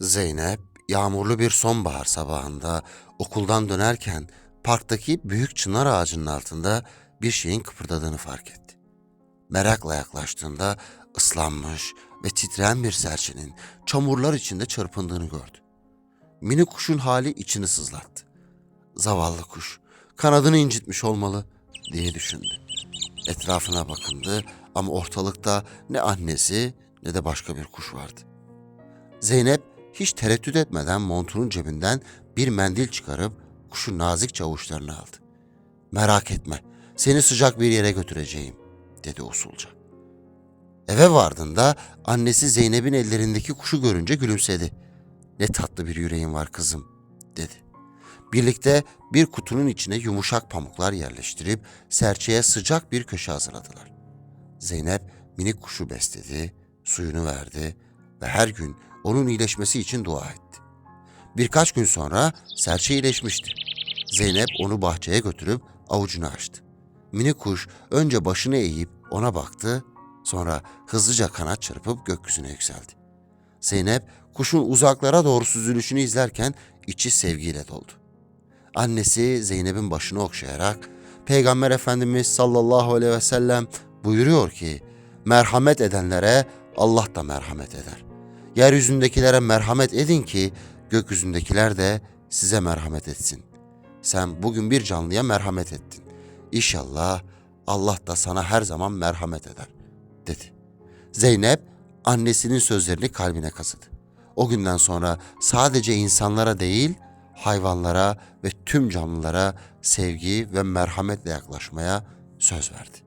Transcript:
Zeynep yağmurlu bir sonbahar sabahında okuldan dönerken parktaki büyük çınar ağacının altında bir şeyin kıpırdadığını fark etti. Merakla yaklaştığında ıslanmış ve titreyen bir serçenin çamurlar içinde çırpındığını gördü. Mini kuşun hali içini sızlattı. Zavallı kuş kanadını incitmiş olmalı diye düşündü. Etrafına bakındı ama ortalıkta ne annesi ne de başka bir kuş vardı. Zeynep hiç tereddüt etmeden montunun cebinden bir mendil çıkarıp kuşun nazikçe avuçlarına aldı. Merak etme, seni sıcak bir yere götüreceğim, dedi usulca. Eve vardığında annesi Zeynep'in ellerindeki kuşu görünce gülümsedi. Ne tatlı bir yüreğin var kızım, dedi. Birlikte bir kutunun içine yumuşak pamuklar yerleştirip serçeye sıcak bir köşe hazırladılar. Zeynep minik kuşu besledi, suyunu verdi ve her gün onun iyileşmesi için dua etti. Birkaç gün sonra serçe iyileşmişti. Zeynep onu bahçeye götürüp avucunu açtı. Minik kuş önce başını eğip ona baktı, sonra hızlıca kanat çırpıp gökyüzüne yükseldi. Zeynep kuşun uzaklara doğru süzülüşünü izlerken içi sevgiyle doldu. Annesi Zeynep'in başını okşayarak Peygamber Efendimiz sallallahu aleyhi ve sellem buyuruyor ki merhamet edenlere Allah da merhamet eder. Yeryüzündekilere merhamet edin ki gökyüzündekiler de size merhamet etsin. Sen bugün bir canlıya merhamet ettin. İnşallah Allah da sana her zaman merhamet eder, dedi. Zeynep annesinin sözlerini kalbine kazıdı. O günden sonra sadece insanlara değil, hayvanlara ve tüm canlılara sevgi ve merhametle yaklaşmaya söz verdi.